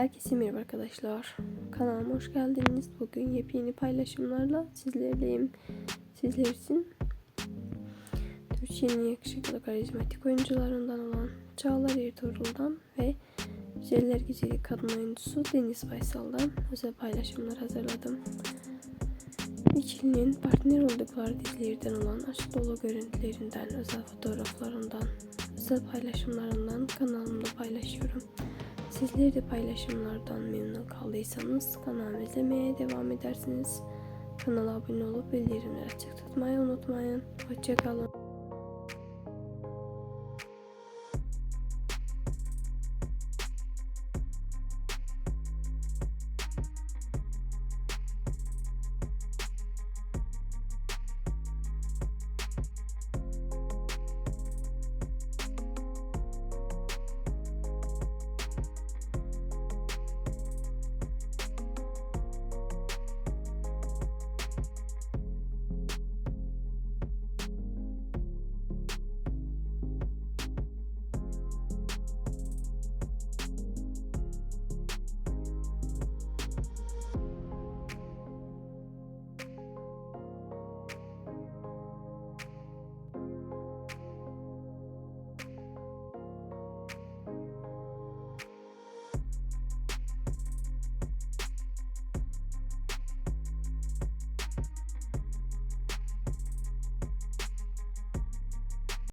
Herkese merhaba arkadaşlar. Kanalıma hoş geldiniz. Bugün yepyeni paylaşımlarla sizlerleyim. Sizler için Türkiye'nin yakışıklı karizmatik oyuncularından olan Çağlar Ertuğrul'dan ve Güzeller Güzeli kadın oyuncusu Deniz Baysal'dan özel paylaşımlar hazırladım. İkilinin partner oldukları dizilerden olan aşk dolu görüntülerinden, özel fotoğraflarından, özel paylaşımlarından paylaşıyorum. Sizler de paylaşımlardan memnun kaldıysanız kanalımı izlemeye devam edersiniz. Kanala abone olup bildirimleri açık tutmayı unutmayın. Hoşçakalın.